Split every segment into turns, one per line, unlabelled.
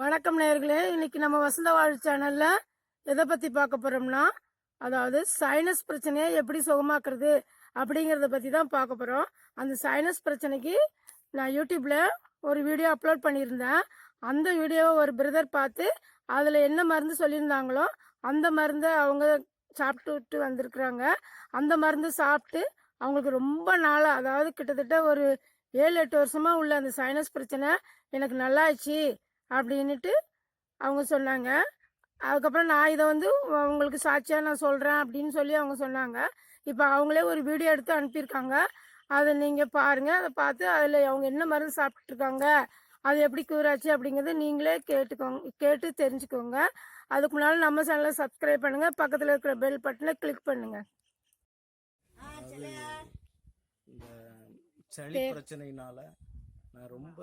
வணக்கம் நேர்களே இன்னைக்கு நம்ம வசந்த வாழ் சேனல்ல எதை பத்தி பார்க்க போறோம்னா அதாவது சைனஸ் பிரச்சனையை எப்படி சுகமாக்குறது அப்படிங்கிறத பத்தி தான் பார்க்க போறோம். அந்த சைனஸ் பிரச்சனைக்கு நான் யூடியூப்ல ஒரு வீடியோ அப்லோட் பண்ணியிருந்தேன். அந்த வீடியோவை ஒரு பிரதர் பார்த்து அதுல என்ன மருந்து சொல்லியிருந்தாங்களோ அந்த மருந்தை அவங்க சாப்பிட்டுட்டு வந்திருக்கிறாங்க. அந்த மருந்து சாப்பிட்டு அவங்களுக்கு ரொம்ப நாளாக அதாவது கிட்டத்தட்ட ஒரு ஏழு எட்டு வருஷமாக உள்ள அந்த சைனஸ் பிரச்சனை எனக்கு நல்லாச்சு அப்படின்னுட்டு அவங்க சொன்னாங்க. அதுக்கப்புறம் நான் இதை வந்து உங்களுக்கு சாட்சியாக நான் சொல்கிறேன் அப்படின்னு சொல்லி அவங்க சொன்னாங்க. இப்போ அவங்களே ஒரு வீடியோ எடுத்து அனுப்பியிருக்காங்க. அதை நீங்கள் பாருங்கள் அதை பார்த்து அதில் அவங்க என்ன மருந்து சாப்பிட்டுட்டு இருக்காங்க அது எப்படி cure ஆச்சு அப்படிங்கிறத நீங்களே கேட்டுக்கோங்க கேட்டு தெரிஞ்சுக்கோங்க. அதுக்கு முன்னால் நம்ம சேனலை சப்ஸ்கிரைப் பண்ணுங்கள் பக்கத்தில் இருக்கிற பெல் பட்டனை கிளிக் பண்ணுங்கள்
இந்த சளி பிரச்சனையினால நான் ரொம்ப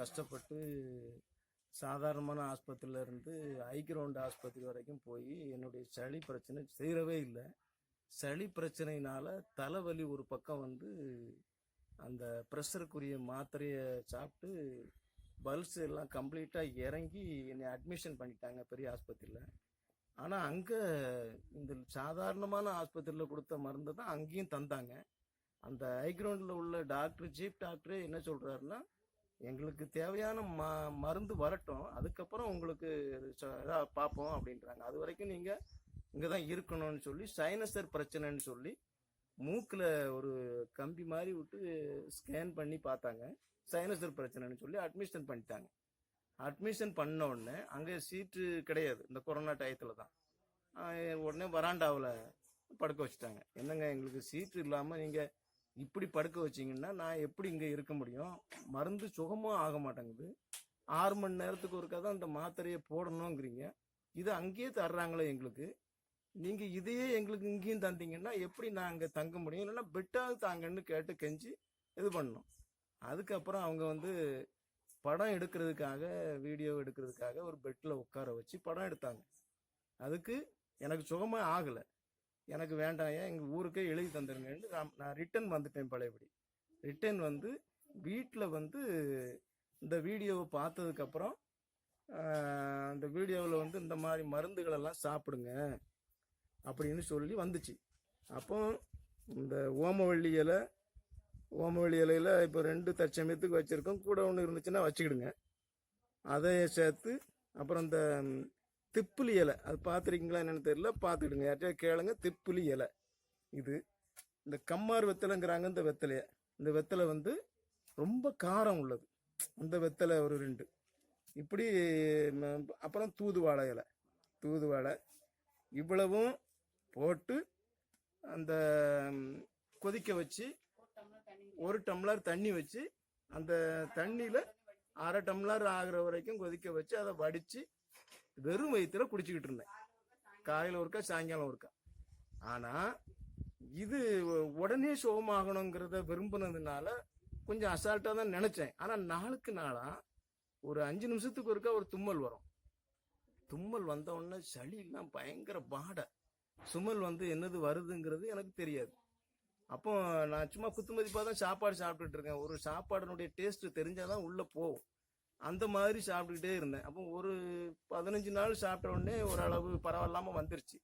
கஷ்டப்பட்டு சாதாரணமான ஆஸ்பத்திரியில இருந்து ஐக்ரவுண்ட் ஆஸ்பத்திரி வரைக்கும் போய் என்னுடைய சளி பிரச்சனை தீரவே இல்லை. சளி பிரச்சனையினால தலைவலி ஒரு பக்கம் வந்து அந்த ப்ரெஷருக்குரிய மாத்திரையை சாப்பிட்டு பல்ஸ் எல்லாம் கம்ப்ளீட்டாக இறங்கி என்னை அட்மிஷன் பண்ணிட்டாங்க பெரிய ஆஸ்பத்திரியில். ஆனால் அங்கே இந்த சாதாரணமான ஆஸ்பத்திரியில் கொடுத்த மருந்து தான் அங்கேயும் தந்தாங்க. அந்த ஹைக்ரவுண்டில் உள்ள டாக்டர் சீஃப் டாக்டரே என்ன சொல்கிறாருன்னா எங்களுக்கு தேவையான ம மருந்து வரட்டும். அதுக்கப்புறம் உங்களுக்கு ச- பார்ப்போம் அப்படின்றாங்க. அது வரைக்கும் நீங்கள் இங்கே தான் இருக்கணும்னு சொல்லி சைனசர் பிரச்சனைன்னு சொல்லி மூக்கில் ஒரு கம்பி மாதிரி விட்டு ஸ்கேன் பண்ணி பார்த்தாங்க. சைனசர் பிரச்சனைன்னு சொல்லி அட்மிஷன் பண்ணிட்டாங்க. அட்மிஷன் பண்ண உடனே அங்கே சீட்டு கிடையாது. இந்த கொரோனா டயத்தில் தான். உடனே வராண்டாவில் படுக்க வச்சுட்டாங்க. என்னங்க எங்களுக்கு சீட்டு இல்லாமல் நீங்கள் இப்படி படுக்க வச்சிங்கன்னா நான் எப்படி இங்கே இருக்க முடியும்? மருந்து சுகமும் ஆக மாட்டேங்குது. ஆறு மணி நேரத்துக்கு ஒருக்கா தான் அந்த மாத்திரையை போடணுங்கிறீங்க இது அங்கேயே தர்றாங்களே எங்களுக்கு. நீங்கள் இதையே எங்களுக்கு இங்கேயும் தந்தீங்கன்னா எப்படி நான் அங்கே தங்க முடியும்? இல்லைன்னா பெட்டாவது தாங்கன்னு கேட்டு கெஞ்சி இது பண்ணோம் அதுக்கப்புறம் அவங்க வந்து படம் எடுக்கிறதுக்காக வீடியோ எடுக்கிறதுக்காக ஒரு பெட்டில் உட்கார வச்சு படம் எடுத்தாங்க. அதுக்கு எனக்கு சுகமே ஆகலை. எனக்கு வேண்டாம் ஏன்? எங்கள் ஊருக்கே எழுதி தந்துருங்கன்னு நான் நான் ரிட்டர்ன் வந்துட்டேன் பழையபடி. ரிட்டர்ன் வந்து வீட்டில் வந்து இந்த வீடியோவை பார்த்ததுக்கப்புறம் அந்த வீடியோவில் வந்து இந்த மாதிரி மருந்துகளெல்லாம் சாப்பிடுங்க அப்படின்னு சொல்லி வந்துச்சு. அப்போ இந்த ஓமவள்ளி இலை ஓமவள்ளி இலையில் இப்போ ரெண்டு தற்சமயத்துக்கு வச்சுருக்கோம். கூட ஒன்று இருந்துச்சுன்னா வச்சுக்கிடுங்க. அதை சேர்த்து அப்புறம் இந்த திப்புலி இலை. அது பார்த்துருக்கீங்களா என்னென்னு தெரியல. பார்த்துக்கிடுங்க. யார்கிட்டயா கேளுங்க. திப்புலி இலை. இது இந்த கம்மார் வெத்தலைங்கிறாங்க. இந்த வெத்தலையை. இந்த வெத்தலை வந்து ரொம்ப காரம் உள்ளது. அந்த வெத்தலை ஒரு ரெண்டு. இப்படி அப்புறம் தூதுவாழை இலை. தூதுவாழை இவ்வளவும் போட்டு அந்த கொதிக்க வச்சு ஒரு டம்ளர் தண்ணி வச்சு அந்த தண்ணியில் அரை டம்ளர் ஆகிற வரைக்கும் கொதிக்க வச்சு அதை வடித்து வெறும் வயிற்றுல குடிச்சிக்கிட்டு இருந்தேன். காலையில் ஒருக்கா சாயங்காலம் ஒருக்கா. ஆனால் இது உடனே சுகமாகணுங்கிறத விரும்பினதுனால கொஞ்சம் அசால்ட்டாக தான் நினச்சேன். ஆனால் நாளுக்கு நாளாக ஒரு அஞ்சு நிமிஷத்துக்கு ஒருக்கா ஒரு தும்மல் வரும். தும்மல் வந்த உடனே சளியெல்லாம் பயங்கர பாடை சுமல் வந்து என்னது வருதுங்கிறது எனக்கு தெரியாது. அப்போ நான் சும்மா குத்து மதிப்பாக தான் சாப்பாடு சாப்பிட்டுட்டு இருக்கேன். ஒரு சாப்பாடுனுடைய டேஸ்ட் தெரிஞ்சாதான் உள்ளே போகும். அந்த மாதிரி சாப்பிட்டுக்கிட்டே இருந்தேன். அப்போ ஒரு பதினஞ்சு நாள் சாப்பிட்ட உடனே ஓரளவு பரவாயில்லாமல் வந்துருச்சு.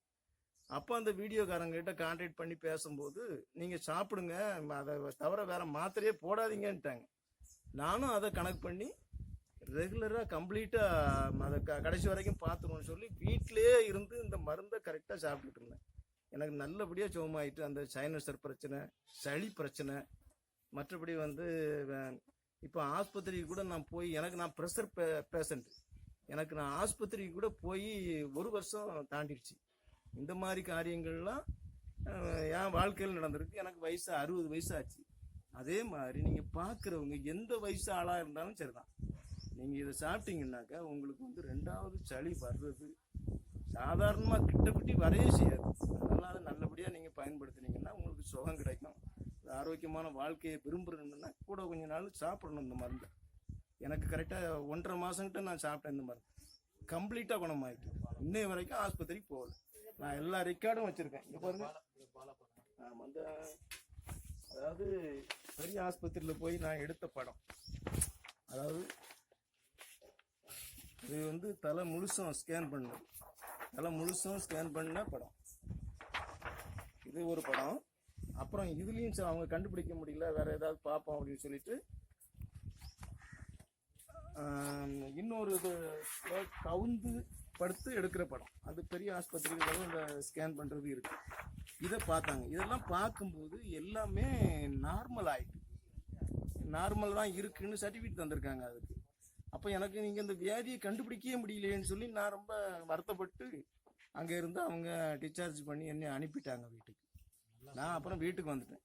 அப்போ அந்த வீடியோக்காரங்கிட்ட கான்டாக்ட் பண்ணி பேசும்போது நீங்கள் சாப்பிடுங்க அதை தவிர வேற மாத்திரையே போடாதீங்கன்ட்டாங்க. நானும் அதை கணக்கு பண்ணி ரெகுலராக கம்ப்ளீட்டாக அதை க கடைசி வரைக்கும் பார்த்துருவோம்னு சொல்லி வீட்டிலேயே இருந்து இந்த மருந்தை கரெக்டாக சாப்பிட்டுட்டு இருந்தேன். எனக்கு நல்லபடியாக சுகமாயிட்டு அந்த சைனசர் பிரச்சனை சளி பிரச்சனை மற்றபடி வந்து இப்போ ஆஸ்பத்திரிக்கு கூட நான் போய் எனக்கு நான் ப்ரெஷர் பேஷண்ட் எனக்கு நான் ஆஸ்பத்திரிக்கு கூட போய் ஒரு வருஷம் தாண்டிடுச்சு. இந்த மாதிரி காரியங்கள்லாம் என் வாழ்க்கையில் நடந்திருக்கு. எனக்கு வயசு அறுபது வயசு ஆச்சு அதே மாதிரி நீங்கள் பார்க்குறவங்க எந்த வயசு ஆளாக இருந்தாலும் சரிதான். நீங்கள் இதை சாப்பிட்டீங்கன்னாக்கா உங்களுக்கு வந்து ரெண்டாவது சளி வர்றது சாதாரணமாக கிட்டப்பட்டி வரையே செய்யாது. அதனால் அதை நல்லபடியாக நீங்கள் பயன்படுத்தினீங்கன்னா உங்களுக்கு சுகம் கிடைக்கும். ஆரோக்கியமான வாழ்க்கையை விரும்புகிறேன்னா கூட கொஞ்ச நாள் சாப்பிடணும் இந்த மருந்து. எனக்கு கரெக்டாக ஒன்றரை மாதங்கிட்ட நான் சாப்பிட்டேன் இந்த மருந்து. கம்ப்ளீட்டாக குணமாயிட்டு. இன்னைய வரைக்கும் ஆஸ்பத்திரிக்கு போகல. நான் எல்லா ரெக்கார்டும் வச்சுருக்கேன். இங்கே பாருங்க. ஆமாம் அந்த அதாவது பெரிய ஆஸ்பத்திரியில் போய் நான் எடுத்த படம். அதாவது இது வந்து தலை முழுசும் ஸ்கேன் பண்ணது தலை முழுசும் ஸ்கேன் பண்ண படம். இது ஒரு படம். அப்புறம் இதுலேயும் சரி அவங்க கண்டுபிடிக்க முடியல. வேற ஏதாவது பார்ப்போம் அப்படின்னு சொல்லிட்டு இன்னொரு இது கவுந்து படுத்து எடுக்கிற படம். அது பெரிய ஆஸ்பத்திரிகளும் இந்த ஸ்கேன் பண்ணுறது இருக்கு. இதை பார்த்தாங்க. இதெல்லாம் பார்க்கும்போது எல்லாமே நார்மல் ஆயிட்டு. நார்மல் தான் இருக்குன்னு சர்டிஃபிகேட் தந்திருக்காங்க அதுக்கு. அப்போ எனக்கு நீங்கள் இந்த வியாதியை கண்டுபிடிக்கவே முடியலையேன்னு சொல்லி நான் ரொம்ப வருத்தப்பட்டு அங்கே இருந்து அவங்க டிஸ்சார்ஜ் பண்ணி என்னை அனுப்பிட்டாங்க வீட்டுக்கு. நான் அப்புறம் வீட்டுக்கு வந்துட்டேன்.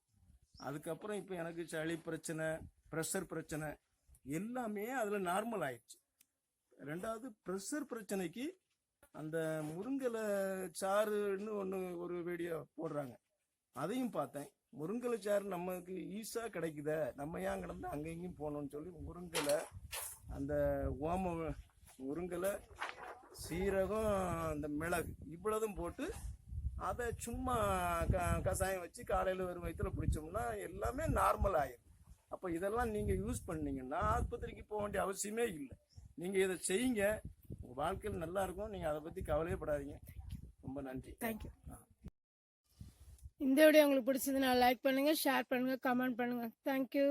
அதுக்கப்புறம் இப்போ எனக்கு சளி பிரச்சனை ப்ரெஷர் பிரச்சனை எல்லாமே அதில் நார்மல் ஆயிடுச்சு. ரெண்டாவது ப்ரெஷர் பிரச்சனைக்கு அந்த முருங்கலை சாறுன்னு ஒன்று ஒரு வீடியோ போடுறாங்க. அதையும் பார்த்தேன். முருங்கலை சாறு நமக்கு ஈஸாக கிடைக்குத. நம்ம ஏன் கிடந்து அங்கே இங்கேயும் போகணும்னு சொல்லி முருங்கலை அந்த ஓம முருங்கலை சீரகம் அந்த மிளகு இவ்வளவும் போட்டு அதை சும்மா க கஷாயம் வச்சு காலையில் வரும் வயிற்றுல குடிச்சோம்னா எல்லாமே நார்மல் ஆயிடும் அப்போ இதெல்லாம் நீங்கள் யூஸ் பண்ணீங்கன்னா ஆஸ்பத்திரிக்கு போக வேண்டிய அவசியமே இல்லை. நீங்கள் இதை செய்யுங்க. உங்கள் வாழ்க்கையில் நல்லா இருக்கும். நீங்கள் அதை பற்றி கவலையே படாதீங்க. ரொம்ப நன்றி.
தேங்க்யூ இந்த வீடியோ உங்களுக்கு பிடிச்சதுன்னா லைக் பண்ணுங்கள் ஷேர் பண்ணுங்கள் கமெண்ட் பண்ணுங்கள் தேங்க்யூ